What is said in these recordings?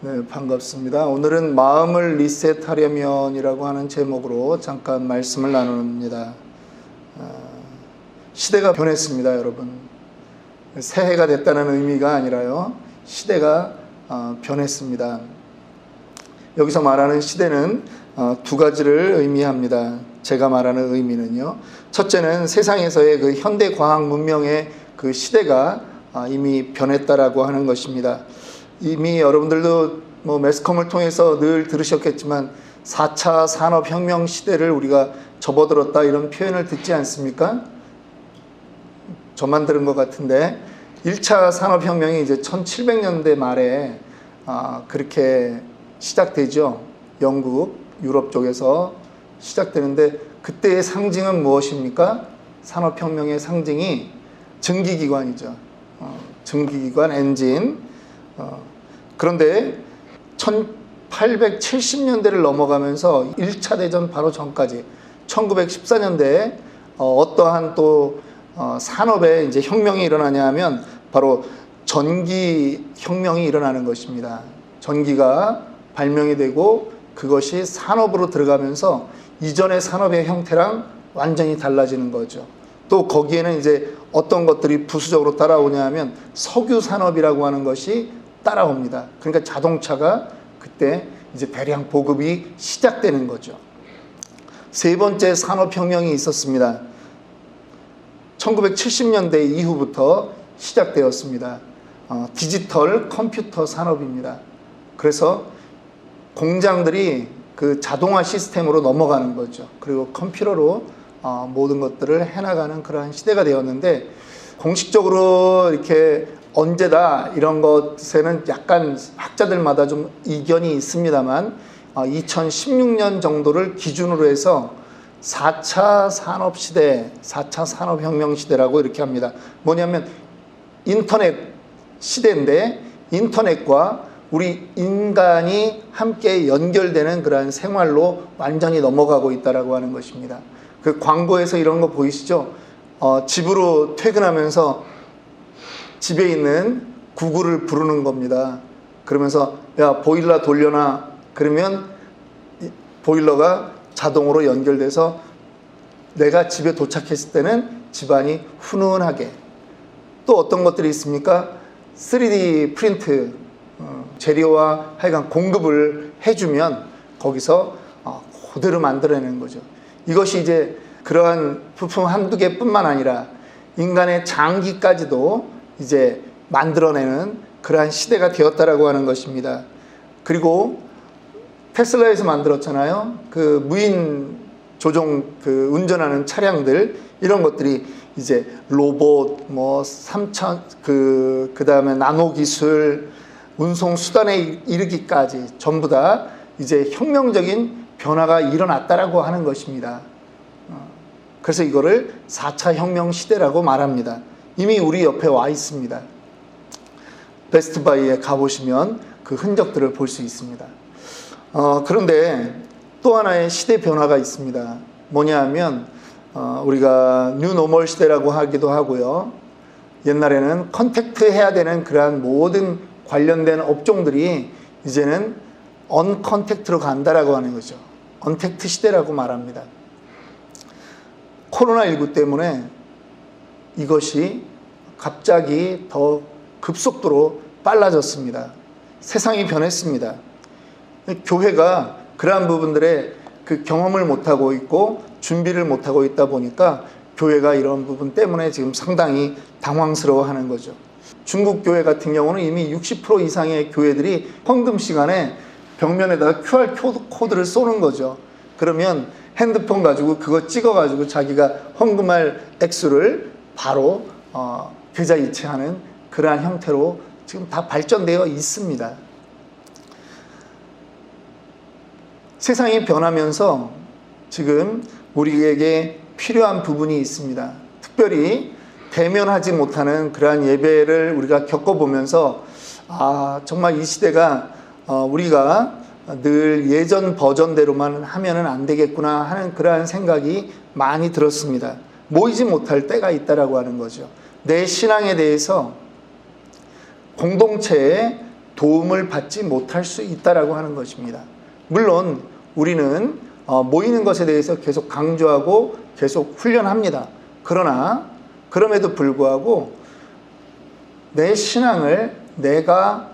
네, 반갑습니다. 오늘은 마음을 리셋하려면이라고 하는 제목으로 잠깐 말씀을 나눕니다. 아, 시대가 변했습니다, 여러분. 새해가 됐다는 의미가 아니라요. 시대가 어, 변했습니다. 여기서 말하는 시대는 어, 두 가지를 의미합니다. 제가 말하는 의미는요. 첫째는 세상에서의 그 현대 과학 문명의 그 시대가 아, 이미 변했다라고 하는 것입니다. 이미 여러분들도 뭐 매스컴을 통해서 늘 들으셨겠지만 4차 산업혁명 시대를 우리가 접어들었다 이런 표현을 듣지 않습니까? 저만 들은 것 같은데 1차 산업혁명이 이제 1700년대 말에 아, 그렇게 시작되죠. 영국, 유럽 쪽에서 시작되는데 그때의 상징은 무엇입니까? 산업혁명의 상징이 증기기관이죠. 어, 증기기관 엔진. 어, 그런데 1870년대를 넘어가면서 1차 대전 바로 전까지 1914년대에 어, 떠한또 어, 산업에 이제 혁명이 일어나냐 하면 바로 전기 혁명이 일어나는 것입니다. 전기가 발명이 되고 그것이 산업으로 들어가면서 이전의 산업의 형태랑 완전히 달라지는 거죠. 또 거기에는 이제 어떤 것들이 부수적으로 따라오냐 하면 석유 산업이라고 하는 것이 따라옵니다. 그러니까 자동차가 그때 이제 대량 보급이 시작되는 거죠. 세 번째 산업혁명이 있었습니다. 1970년대 이후부터 시작되었습니다. 어, 디지털 컴퓨터 산업입니다. 그래서 공장들이 그 자동화 시스템으로 넘어가는 거죠. 그리고 컴퓨터로 어, 모든 것들을 해나가는 그러한 시대가 되었는데 공식적으로 이렇게 언제다 이런 것에는 약간 학자들마다 좀 이견이 있습니다만 어, 2016년 정도를 기준으로 해서 4차 산업 시대, 4차 산업혁명 시대라고 이렇게 합니다. 뭐냐면 인터넷 시대인데 인터넷과 우리 인간이 함께 연결되는 그러한 생활로 완전히 넘어가고 있다라고 하는 것입니다. 그 광고에서 이런 거 보이시죠? 어, 집으로 퇴근하면서 집에 있는 구글을 부르는 겁니다. 그러면서 야 보일러 돌려놔. 그러면 이 보일러가 자동으로 연결돼서 내가 집에 도착했을 때는 집안이 훈훈하게 또 어떤 것들이 있습니까? 3D 프린트 어, 재료와 하여간 공급을 해주면 거기서 어, 그대로 만들어내는 거죠. 이것이 이제 그러한 부품 한두 개뿐만 아니라 인간의 장기까지도 이제 만들어내는 그러한 시대가 되었다라고 하는 것입니다. 그리고 테슬라에서 만들었잖아요. 그 무인 조종 그 운전하는 차량들 이런 것들이 이제 로봇 뭐 3천 그 그다음에 나노 기술 운송 수단에 이르기까지 전부 다 이제 혁명적인 변화가 일어났다라고 하는 것입니다. 어, 그래서 이거를 4차 혁명 시대라고 말합니다. 이미 우리 옆에 와 있습니다. 베스트바이에 가보시면 그 흔적들을 볼 수 있습니다. 어, 그런데 또 하나의 시대 변화가 있습니다. 뭐냐 하면 어, 우리가 뉴노멀 시대라고 하기도 하고요. 옛날에는 컨택트 해야 되는 그러한 모든 관련된 업종들이 이제는 언컨택트로 간다라고 하는 거죠. 언택트 시대라고 말합니다. 코로나19 때문에 이것이 갑자기 더 급속도로 빨라졌습니다. 세상이 변했습니다. 교회가 그러한 부분들에 그 경험을 못하고 있고 준비를 못하고 있다 보니까 교회가 이런 부분 때문에 지금 상당히 당황스러워 하는 거죠. 중국 교회 같은 경우는 이미 60% 이상의 교회들이 헌금 시간에 벽면에다가 QR 코드를 쏘는 거죠. 그러면 핸드폰 가지고 그거 찍어 가지고 자기가 헌금할 액수를 바로 어, 계좌 이체하는 그러한 형태로 지금 다 발전되어 있습니다. 세상이 변하면서 지금 우리에게 필요한 부분이 있습니다. 특별히 대면하지 못하는 그러한 예배를 우리가 겪어보면서 아 정말 이 시대가 어, 우리가 늘 예전 버전대로만 하면은 안 되겠구나 하는 그러한 생각이 많이 들었습니다. 모이지 못할 때가 있다라고 하는 거죠. 내 신앙에 대해서 공동체에 도움을 받지 못할 수 있다라고 하는 것입니다. 물론 우리는 어, 모이는 것에 대해서 계속 강조하고 계속 훈련합니다. 그러나 그럼에도 불구하고 내 신앙을 내가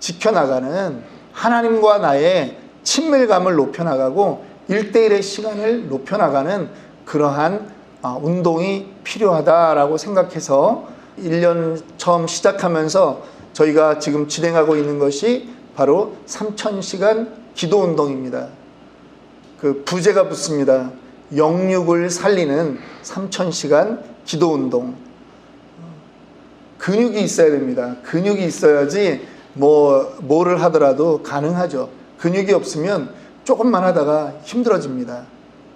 지켜나가는 하나님과 나의 친밀감을 높여나가고 일대일의 시간을 높여나가는 그러한 아, 운동이 필요하다라고 생각해서 1년 처음 시작하면서 저희가 지금 진행하고 있는 것이 바로 3,000시간 기도 운동입니다. 그 부제가 붙습니다. 영육을 살리는 3,000시간 기도 운동. 근육이 있어야 됩니다. 근육이 있어야지 뭐 뭐를 하더라도 가능하죠. 근육이 없으면 조금만 하다가 힘들어집니다.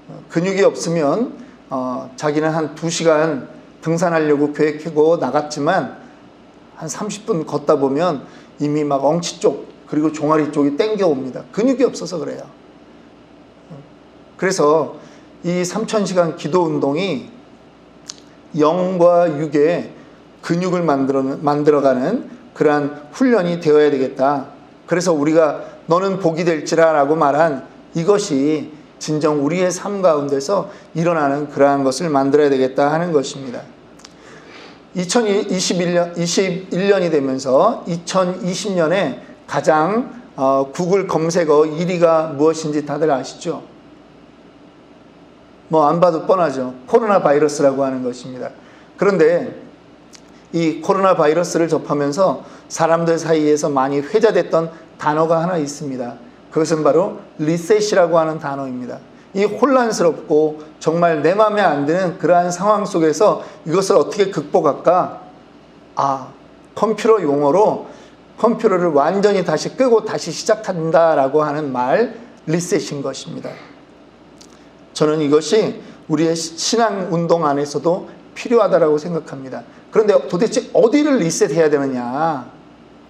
어, 근육이 없으면 어, 자기는 한 2시간 등산하려고 계획하고 나갔지만 한 30분 걷다 보면 이미 막 엉치 쪽 그리고 종아리 쪽이 땡겨옵니다. 근육이 없어서 그래요. 그래서 이 3000시간 기도 운동이 영과 육의 근육을 만들어, 만들어가는 그러한 훈련이 되어야 되겠다. 그래서 우리가 너는 복이 될지라 라고 말한 이것이 진정 우리의 삶 가운데서 일어나는 그러한 것을 만들어야 되겠다 하는 것입니다. 2021년, 21년이 되면서 2020년에 가장 어, 구글 검색어 1위가 무엇인지 다들 아시죠? 뭐 안 봐도 뻔하죠. 코로나 바이러스라고 하는 것입니다. 그런데 이 코로나 바이러스를 접하면서 사람들 사이에서 많이 회자됐던 단어가 하나 있습니다. 그것은 바로 리셋이라고 하는 단어입니다. 이 혼란스럽고 정말 내 마음에 안 드는 그러한 상황 속에서 이것을 어떻게 극복할까? 아, 컴퓨터 용어로 컴퓨터를 완전히 다시 끄고 다시 시작한다라고 하는 말, 리셋인 것입니다. 저는 이것이 우리의 신앙 운동 안에서도 필요하다라고 생각합니다. 그런데 도대체 어디를 리셋해야 되느냐?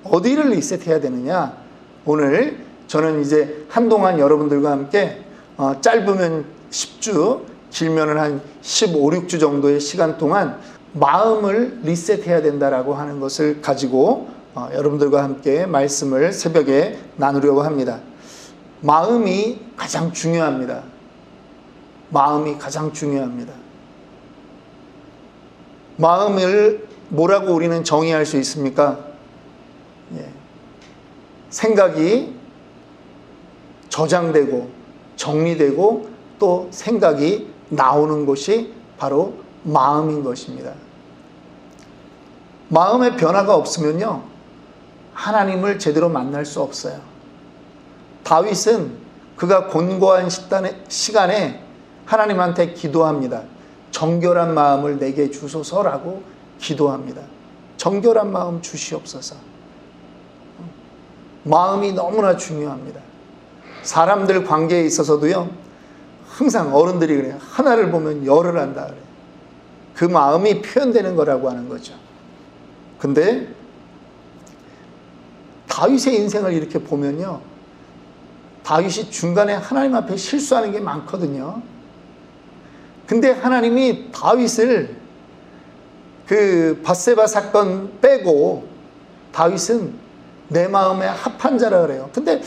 어디를 리셋해야 되느냐? 오늘 저는 이제 한동안 여러분들과 함께 어, 짧으면 10주, 길면은 한 15, 6주 정도의 시간 동안 마음을 리셋해야 된다라고 하는 것을 가지고 어, 여러분들과 함께 말씀을 새벽에 나누려고 합니다. 마음이 가장 중요합니다. 마음이 가장 중요합니다. 마음을 뭐라고 우리는 정의할 수 있습니까? 예. 생각이 저장되고 정리되고 또 생각이 나오는 곳이 바로 마음인 것입니다. 마음의 변화가 없으면요, 하나님을 제대로 만날 수 없어요. 다윗은 그가 곤고한 시간에 하나님한테 기도합니다. 정결한 마음을 내게 주소서라고 기도합니다. 정결한 마음 주시옵소서. 마음이 너무나 중요합니다. 사람들 관계에 있어서도요, 항상 어른들이 그래요. 하나를 보면 열을 한다 그래요. 그 마음이 표현되는 거라고 하는 거죠. 근데 다윗의 인생을 이렇게 보면요. 다윗이 중간에 하나님 앞에 실수하는 게 많거든요. 근데 하나님이 다윗을 그 바세바 사건 빼고 다윗은 내 마음에 합한 자라 그래요. 근데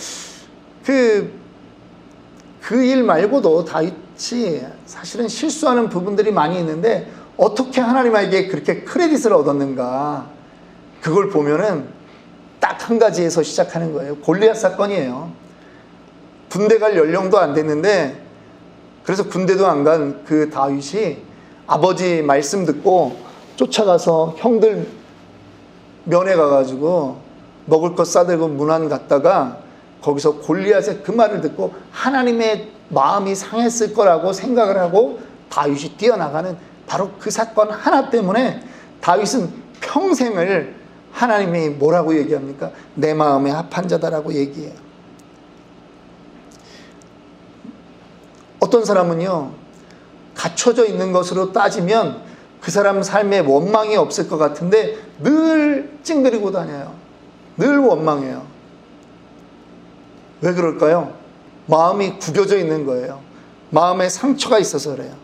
그, 그 일 말고도 다윗이 사실은 실수하는 부분들이 많이 있는데 어떻게 하나님에게 그렇게 크레딧을 얻었는가. 그걸 보면은 딱 한 가지에서 시작하는 거예요. 골리앗 사건이에요. 군대 갈 연령도 안 됐는데 그래서 군대도 안 간 그 다윗이 아버지 말씀 듣고 쫓아가서 형들 면회 가가지고 먹을 것 싸들고 문안 갔다가 거기서 골리앗의 그 말을 듣고 하나님의 마음이 상했을 거라고 생각을 하고 다윗이 뛰어나가는 바로 그 사건 하나 때문에 다윗은 평생을 하나님이 뭐라고 얘기합니까? 내 마음에 합한 자다라고 얘기해요. 어떤 사람은요, 갖춰져 있는 것으로 따지면 그 사람 삶에 원망이 없을 것 같은데 늘 찡그리고 다녀요. 늘 원망해요. 왜 그럴까요? 마음이 구겨져 있는 거예요. 마음에 상처가 있어서 그래요.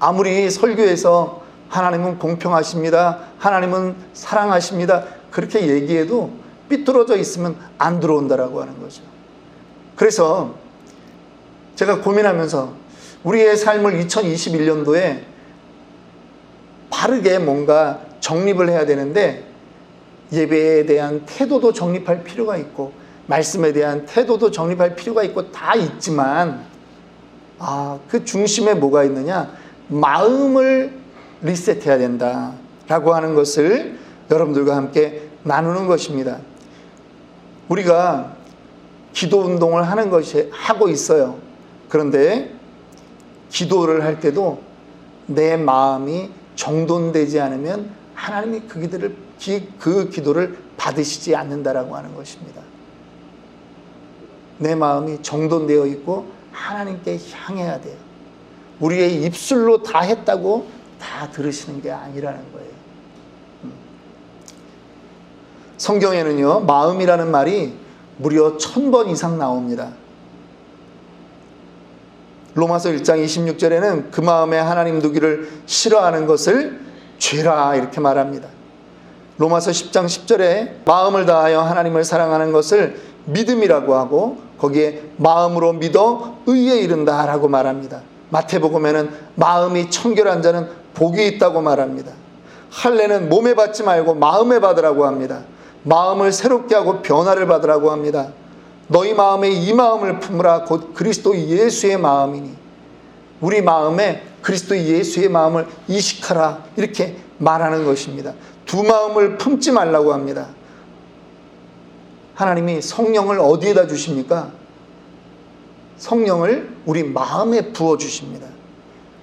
아무리 설교에서 하나님은 공평하십니다. 하나님은 사랑하십니다. 그렇게 얘기해도 삐뚤어져 있으면 안 들어온다라고 하는 거죠. 그래서 제가 고민하면서 우리의 삶을 2021년도에 바르게 뭔가 정립을 해야 되는데 예배에 대한 태도도 정립할 필요가 있고 말씀에 대한 태도도 정립할 필요가 있고 다 있지만 아, 그 중심에 뭐가 있느냐? 마음을 리셋해야 된다라고 하는 것을 여러분들과 함께 나누는 것입니다. 우리가 기도 운동을 하는 것이 하고 있어요. 그런데 기도를 할 때도 내 마음이 정돈되지 않으면 하나님이 그 기도를 그 기도를 받으시지 않는다라고 하는 것입니다. 내 마음이 정돈되어 있고 하나님께 향해야 돼요. 우리의 입술로 다 했다고 다 들으시는 게 아니라는 거예요. 음. 성경에는요, 마음이라는 말이 무려 천 번 이상 나옵니다. 로마서 1장 26절에는 그 마음에 하나님 두기를 싫어하는 것을 죄라 이렇게 말합니다. 로마서 10장 10절에 마음을 다하여 하나님을 사랑하는 것을 믿음이라고 하고 거기에 마음으로 믿어 의에 이른다라고 말합니다. 마태복음에는 마음이 청결한 자는 복이 있다고 말합니다. 할례는 몸에 받지 말고 마음에 받으라고 합니다. 마음을 새롭게 하고 변화를 받으라고 합니다. 너희 마음에 이 마음을 품으라 곧 그리스도 예수의 마음이니 우리 마음에 그리스도 예수의 마음을 이식하라 이렇게 말하는 것입니다. 두 마음을 품지 말라고 합니다. 하나님이 성령을 어디에다 주십니까? 성령을 우리 마음에 부어 주십니다.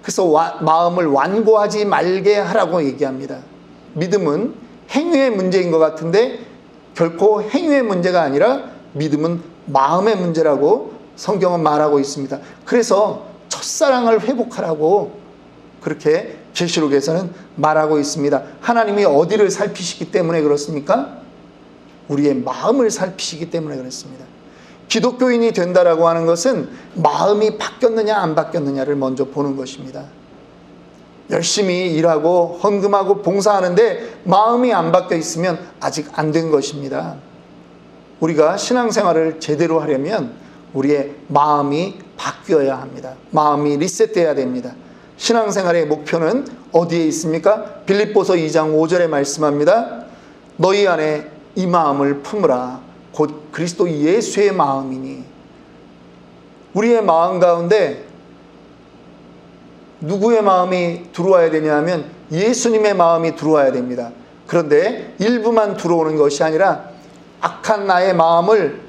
그래서 와, 마음을 완고하지 말게 하라고 얘기합니다. 믿음은 행위의 문제인 것 같은데 결코 행위의 문제가 아니라 믿음은 마음의 문제라고 성경은 말하고 있습니다. 그래서 첫사랑을 회복하라고 그렇게 계시록에서는 말하고 있습니다. 하나님이 어디를 살피시기 때문에 그렇습니까? 우리의 마음을 살피시기 때문에 그렇습니다. 기독교인이 된다라고 하는 것은 마음이 바뀌었느냐 안 바뀌었느냐를 먼저 보는 것입니다. 열심히 일하고 헌금하고 봉사하는데 마음이 안 바뀌어 있으면 아직 안 된 것입니다. 우리가 신앙생활을 제대로 하려면 우리의 마음이 바뀌어야 합니다. 마음이 리셋돼야 됩니다. 신앙생활의 목표는 어디에 있습니까? 빌립보서 2장 5절에 말씀합니다. 너희 안에 이 마음을 품으라. 곧 그리스도 예수의 마음이니. 우리의 마음 가운데 누구의 마음이 들어와야 되냐면 예수님의 마음이 들어와야 됩니다. 그런데 일부만 들어오는 것이 아니라 악한 나의 마음을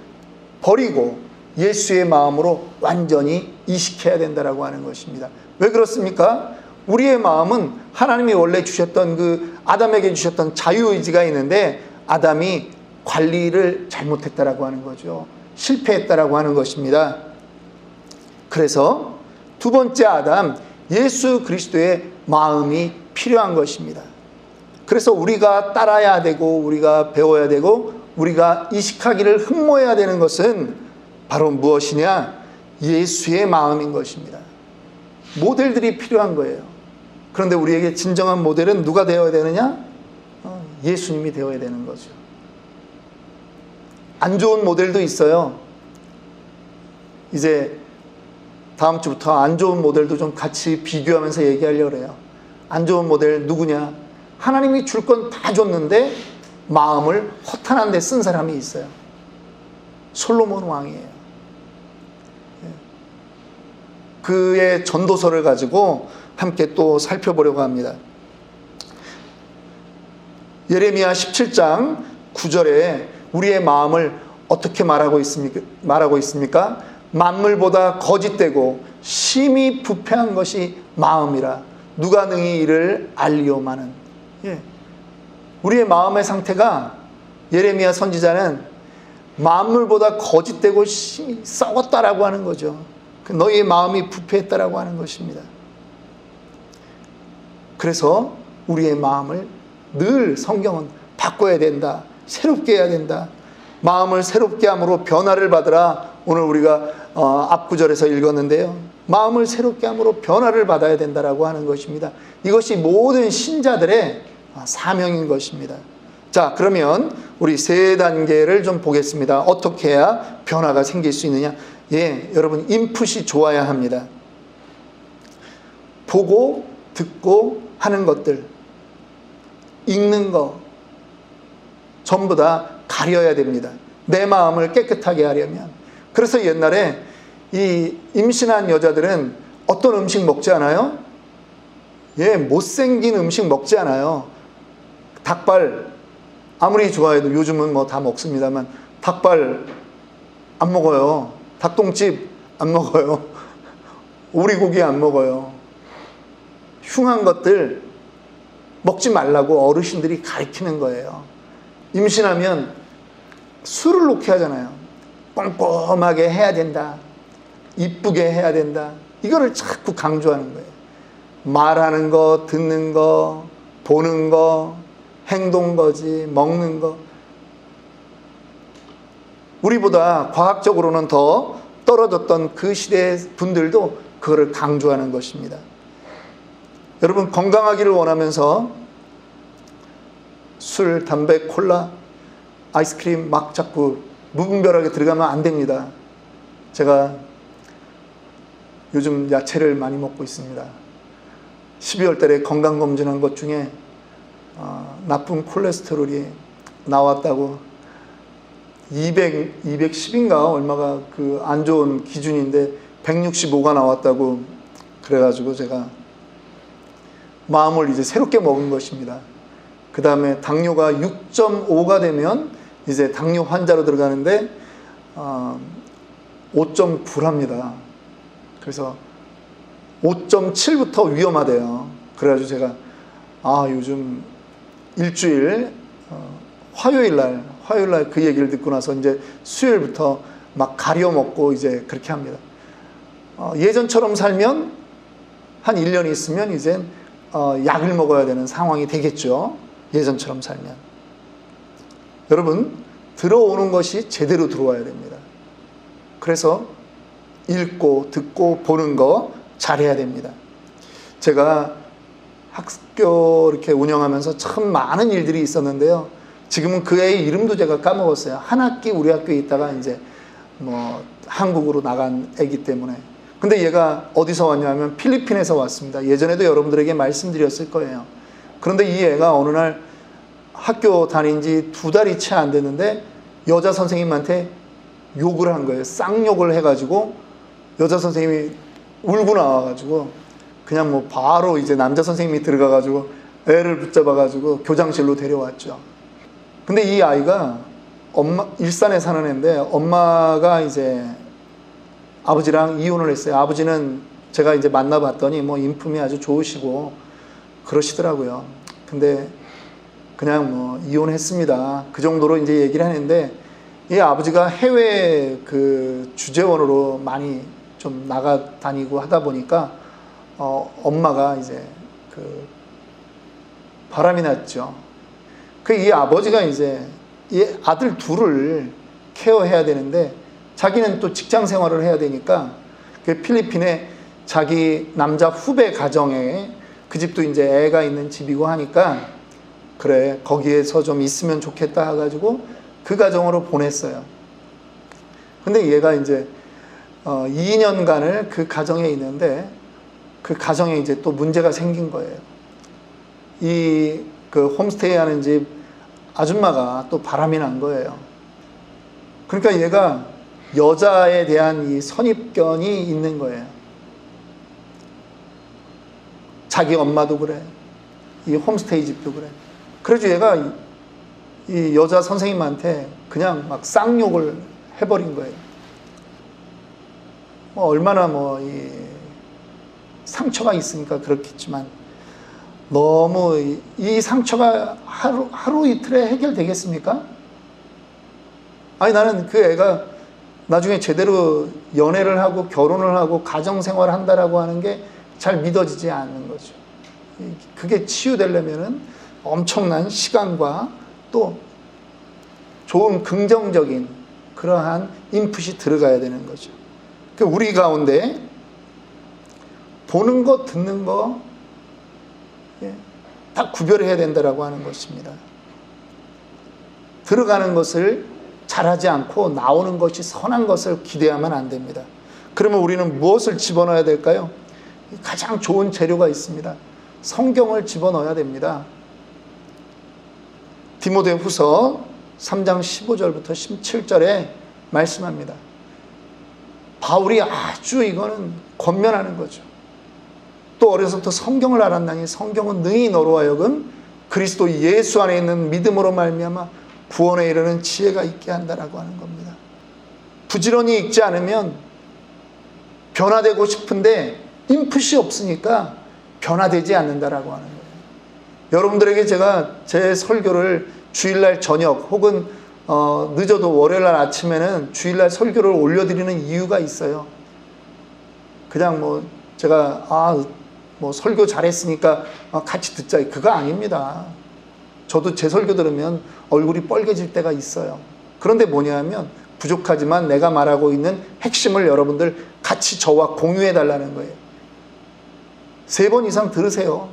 버리고 예수의 마음으로 완전히 이식해야 된다라고 하는 것입니다. 왜 그렇습니까? 우리의 마음은 하나님이 원래 주셨던 그 아담에게 주셨던 자유의지가 있는데 아담이 관리를 잘못했다라고 하는 거죠. 실패했다라고 하는 것입니다. 그래서 두 번째 아담 예수 그리스도의 마음이 필요한 것입니다. 그래서 우리가 따라야 되고 우리가 배워야 되고 우리가 이식하기를 흠모해야 되는 것은 바로 무엇이냐? 예수의 마음인 것입니다. 모델들이 필요한 거예요. 그런데 우리에게 진정한 모델은 누가 되어야 되느냐? 어, 예수님이 되어야 되는 거죠. 안 좋은 모델도 있어요. 이제 다음 주부터 안 좋은 모델도 좀 같이 비교하면서 얘기하려고 해요. 안 좋은 모델 누구냐? 하나님이 줄 건 다 줬는데 마음을 허탄한 데 쓴 사람이 있어요. 솔로몬 왕이에요. 예. 그의 전도서를 가지고 함께 또 살펴보려고 합니다. 예레미야 17장 9절에 우리의 마음을 어떻게 말하고 있습니까? 말하고 있습니까? 만물보다 거짓되고 심히 부패한 것이 마음이라 누가 능히 이를 알리오마는 예. 우리의 마음의 상태가 예레미야 선지자는 만물보다 거짓되고 심히 썩었다라고 하는 거죠. 그 너희의 마음이 부패했다라고 하는 것입니다. 그래서 우리의 마음을 늘 성경은 바꿔야 된다. 새롭게 해야 된다. 마음을 새롭게 함으로 변화를 받으라. 오늘 우리가 어, 앞구절에서 읽었는데요. 마음을 새롭게 함으로 변화를 받아야 된다라고 하는 것입니다. 이것이 모든 신자들의 사명인 것입니다. 자, 그러면 우리 세 단계를 좀 보겠습니다. 어떻게 해야 변화가 생길 수 있느냐? 예, 여러분, 인풋이 좋아야 합니다. 보고, 듣고 하는 것들, 읽는 거, 전부 다 가려야 됩니다. 내 마음을 깨끗하게 하려면. 그래서 옛날에 이 임신한 여자들은 어떤 음식 먹지 않아요? 예, 못생긴 음식 먹지 않아요. 닭발, 아무리 좋아해도 요즘은 뭐 다 먹습니다만, 닭발 안 먹어요. 닭똥집 안 먹어요. 오리고기 안 먹어요. 흉한 것들 먹지 말라고 어르신들이 가르치는 거예요. 임신하면 술을 놓게 하잖아요. 꼼꼼하게 해야 된다. 이쁘게 해야 된다. 이거를 자꾸 강조하는 거예요. 말하는 거, 듣는 거, 보는 거, 행동 거지, 먹는 거. 우리보다 과학적으로는 더 떨어졌던 그 시대 분들도 그거를 강조하는 것입니다. 여러분 건강하기를 원하면서 술, 담배, 콜라, 아이스크림 막 자꾸 무분별하게 들어가면 안 됩니다. 제가 요즘 야채를 많이 먹고 있습니다. 12월 달에 건강검진한 것 중에 어, 나쁜 콜레스테롤이 나왔다고 200, 210인가 얼마가 그 안 좋은 기준인데 165가 나왔다고 그래가지고 제가 마음을 이제 새롭게 먹은 것입니다. 그 다음에 당뇨가 6.5가 되면 이제 당뇨 환자로 들어가는데 어, 5.9랍니다. 그래서 5.7부터 위험하대요. 그래가지고 제가 아 요즘 일주일 어, 화요일 날 화요일 날 그 얘기를 듣고 나서 이제 수요일부터 막 가려 먹고 이제 그렇게 합니다. 어, 예전처럼 살면 한 1년 있으면 이제 어, 약을 먹어야 되는 상황이 되겠죠. 예전처럼 살면. 여러분, 들어오는 것이 제대로 들어와야 됩니다. 그래서 읽고 듣고 보는 거 잘해야 됩니다. 제가 학교 이렇게 운영하면서 참 많은 일들이 있었는데요. 지금은 그 애의 이름도 제가 까먹었어요. 한 학기 우리 학교에 있다가 이제 뭐 한국으로 나간 애기 때문에. 근데 얘가 어디서 왔냐면 필리핀에서 왔습니다. 예전에도 여러분들에게 말씀드렸을 거예요. 그런데 이 애가 어느 날 학교 다닌 지 두 달이 채 안 됐는데 여자 선생님한테 욕을 한 거예요. 쌍욕을 해가지고 여자 선생님이 울고 나와가지고 그냥 뭐 바로 이제 남자 선생님이 들어가가지고 애를 붙잡아가지고 교장실로 데려왔죠. 근데 이 아이가 엄마 일산에 사는 애인데 엄마가 이제 아버지랑 이혼을 했어요. 아버지는 제가 이제 만나봤더니 뭐 인품이 아주 좋으시고 그러시더라고요. 근데 그냥 뭐 이혼했습니다. 그 정도로 이제 얘기를 하는데 이 아버지가 해외 그 주재원으로 많이 좀 나가 다니고 하다 보니까 어 엄마가 이제 그 바람이 났죠. 그 이 아버지가 이제 이 아들 둘을 케어해야 되는데 자기는 또 직장 생활을 해야 되니까 그 필리핀에 자기 남자 후배 가정에 그 집도 이제 애가 있는 집이고 하니까 그래 거기에서 좀 있으면 좋겠다 해가지고 그 가정으로 보냈어요. 근데 얘가 이제 어 2년간을 그 가정에 있는데 그 가정에 이제 또 문제가 생긴 거예요. 이 그 홈스테이 하는 집 아줌마가 또 바람이 난 거예요. 그러니까 얘가 여자에 대한 이 선입견이 있는 거예요. 자기 엄마도 그래. 이 홈스테이 집도 그래. 그래서 얘가 이 여자 선생님한테 그냥 막 쌍욕을 해버린 거예요. 뭐 얼마나 뭐 이 상처가 있으니까 그렇겠지만 너무 이, 이 상처가 하루 하루 이틀에 해결되겠습니까? 아니 나는 그 애가 나중에 제대로 연애를 하고 결혼을 하고 가정 생활을 한다라고 하는 게 잘 믿어지지 않는 거죠. 그게 치유되려면은 엄청난 시간과 또 좋은 긍정적인 그러한 인풋이 들어가야 되는 거죠. 그 우리 가운데 보는 거, 듣는 거, 예, 다 구별해야 된다라고 하는 것입니다. 들어가는 것을 잘하지 않고 나오는 것이 선한 것을 기대하면 안 됩니다. 그러면 우리는 무엇을 집어넣어야 될까요? 가장 좋은 재료가 있습니다. 성경을 집어넣어야 됩니다. 디모데 후서 3장 15절부터 17절에 말씀합니다. 바울이 아주 이거는 권면하는 거죠. 또 어려서부터 성경을 알았나니 성경은 능히 너로 하여금 그리스도 예수 안에 있는 믿음으로 말미암아 구원에 이르는 지혜가 있게 한다라고 하는 겁니다. 부지런히 읽지 않으면 변화되고 싶은데 인풋이 없으니까 변화되지 않는다라고 하는 거예요. 여러분들에게 제가 제 설교를 주일날 저녁 혹은 어, 늦어도 월요일날 아침에는 주일날 설교를 올려드리는 이유가 있어요. 그냥 뭐 제가 아 뭐 설교 잘했으니까 어, 같이 듣자 그거 아닙니다. 저도 제 설교 들으면 얼굴이 뻘개질 때가 있어요. 그런데 뭐냐면 부족하지만 내가 말하고 있는 핵심을 여러분들 같이 저와 공유해 달라는 거예요. 세 번 이상 들으세요.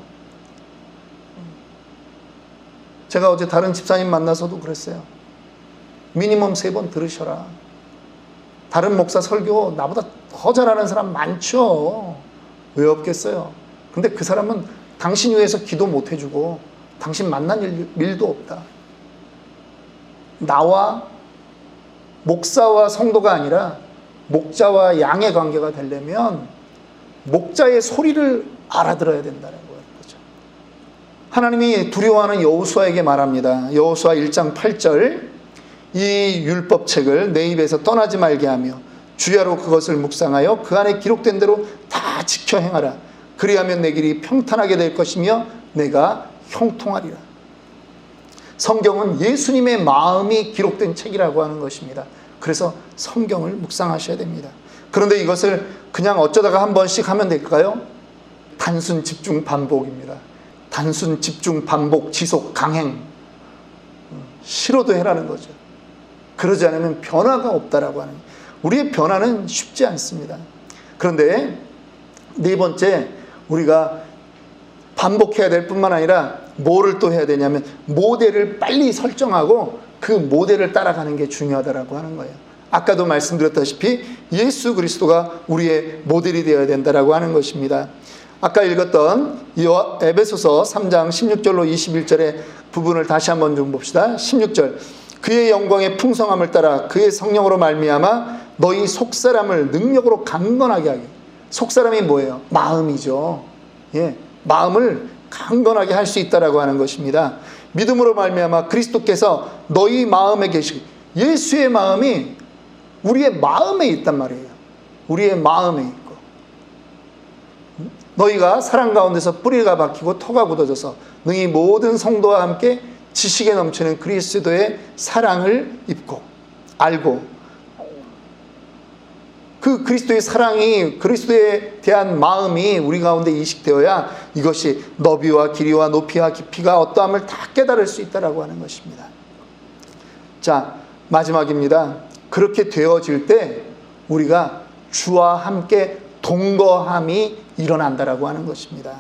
제가 어제 다른 집사님 만나서도 그랬어요. 미니멈 세 번 들으셔라. 다른 목사 설교 나보다 더 잘하는 사람 많죠. 왜 없겠어요? 근데 그 사람은 당신 위해서 기도 못 해주고 당신 만난 일, 일도 없다. 나와 목사와 성도가 아니라 목자와 양의 관계가 되려면 목자의 소리를 알아들어야 된다는 거죠. 하나님이 두려워하는 여호수아에게 말합니다. 여호수아 1장 8절 이 율법책을 내 입에서 떠나지 말게 하며 주야로 그것을 묵상하여 그 안에 기록된 대로 다 지켜 행하라. 그리하면 내 길이 평탄하게 될 것이며 내가 형통하리라. 성경은 예수님의 마음이 기록된 책이라고 하는 것입니다. 그래서 성경을 묵상하셔야 됩니다. 그런데 이것을 그냥 어쩌다가 한 번씩 하면 될까요? 단순 집중 반복입니다. 단순 집중 반복 지속 강행 싫어도 해라는 거죠. 그러지 않으면 변화가 없다라고 하는 우리의 변화는 쉽지 않습니다. 그런데 네 번째 우리가 반복해야 될 뿐만 아니라 뭐를 또 해야 되냐면 모델을 빨리 설정하고 그 모델을 따라가는 게 중요하다라고 하는 거예요. 아까도 말씀드렸다시피 예수 그리스도가 우리의 모델이 되어야 된다라고 하는 것입니다. 아까 읽었던 에베소서 3장 16절로 21절의 부분을 다시 한번 좀 봅시다. 16절. 그의 영광의 풍성함을 따라 그의 성령으로 말미암아 너희 속사람을 능력으로 강건하게 하기. 속사람이 뭐예요? 마음이죠. 예. 마음을 강건하게 할 수 있다라고 하는 것입니다. 믿음으로 말미암아 그리스도께서 너희 마음에 계시고 예수의 마음이 우리의 마음에 있단 말이에요. 우리의 마음에 있고 너희가 사랑 가운데서 뿌리가 박히고 토가 굳어져서 능히 모든 성도와 함께 지식에 넘치는 그리스도의 사랑을 입고 알고 그 그리스도의 사랑이 그리스도에 대한 마음이 우리 가운데 이식되어야 이것이 너비와 길이와 높이와 깊이가 어떠함을 다 깨달을 수 있다라고 하는 것입니다. 자, 마지막입니다. 그렇게 되어질 때 우리가 주와 함께 동거함이 일어난다라고 하는 것입니다.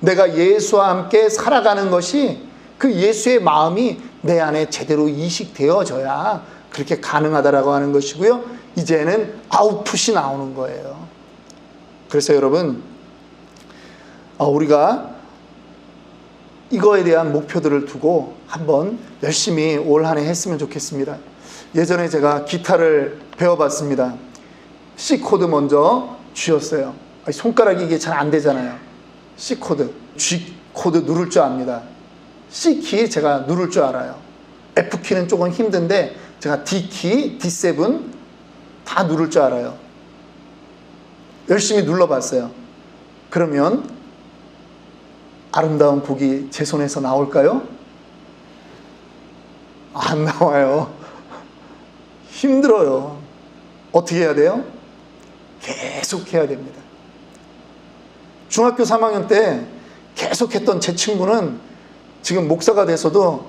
내가 예수와 함께 살아가는 것이 그 예수의 마음이 내 안에 제대로 이식되어져야 그렇게 가능하다라고 하는 것이고요. 이제는 아웃풋이 나오는 거예요. 그래서 여러분, 어, 우리가 이거에 대한 목표들을 두고 한번 열심히 올 한 해 했으면 좋겠습니다. 예전에 제가 기타를 배워봤습니다. C 코드 먼저 쥐었어요. 손가락이 이게 잘 안 되잖아요. C 코드, G 코드 누를 줄 압니다. C 키 제가 누를 줄 알아요. F 키는 조금 힘든데 제가 D 키, D7 다 누를 줄 알아요. 열심히 눌러봤어요. 그러면 아름다운 곡이 제 손에서 나올까요? 안 나와요. 힘들어요. 어떻게 해야 돼요? 계속 해야 됩니다. 중학교 3학년 때 계속 했던 제 친구는 지금 목사가 돼서도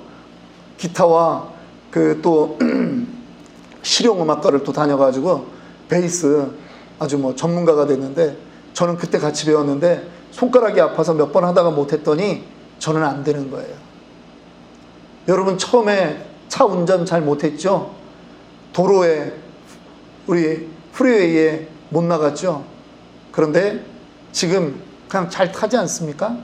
기타와 그또 실용음악과를 또 다녀가지고 베이스 아주 뭐 전문가가 됐는데 저는 그때 같이 배웠는데 손가락이 아파서 몇 번 하다가 못했더니 저는 안 되는 거예요. 여러분 처음에 차 운전 잘 못했죠? 도로에 우리 프리웨이에 못 나갔죠? 그런데 지금 그냥 잘 타지 않습니까?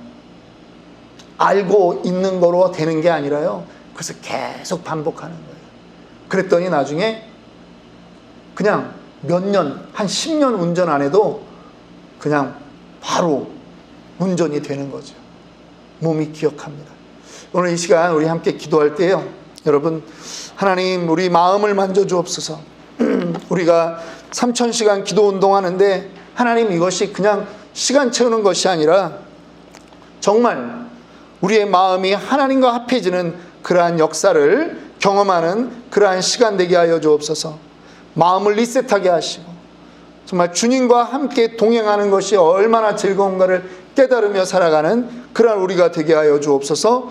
알고 있는 거로 되는 게 아니라요. 그래서 계속 반복하는 거예요. 그랬더니 나중에 그냥 몇 년, 한 10년 운전 안 해도 그냥 바로 운전이 되는 거죠. 몸이 기억합니다. 오늘 이 시간 우리 함께 기도할 때요. 여러분, 하나님 우리 마음을 만져주옵소서. 우리가 3천시간 기도 운동하는데 하나님 이것이 그냥 시간 채우는 것이 아니라 정말 우리의 마음이 하나님과 합해지는 그러한 역사를 경험하는 그러한 시간 되게 하여 주옵소서. 마음을 리셋하게 하시고 정말 주님과 함께 동행하는 것이 얼마나 즐거운가를 깨달으며 살아가는 그러한 우리가 되게 하여 주옵소서.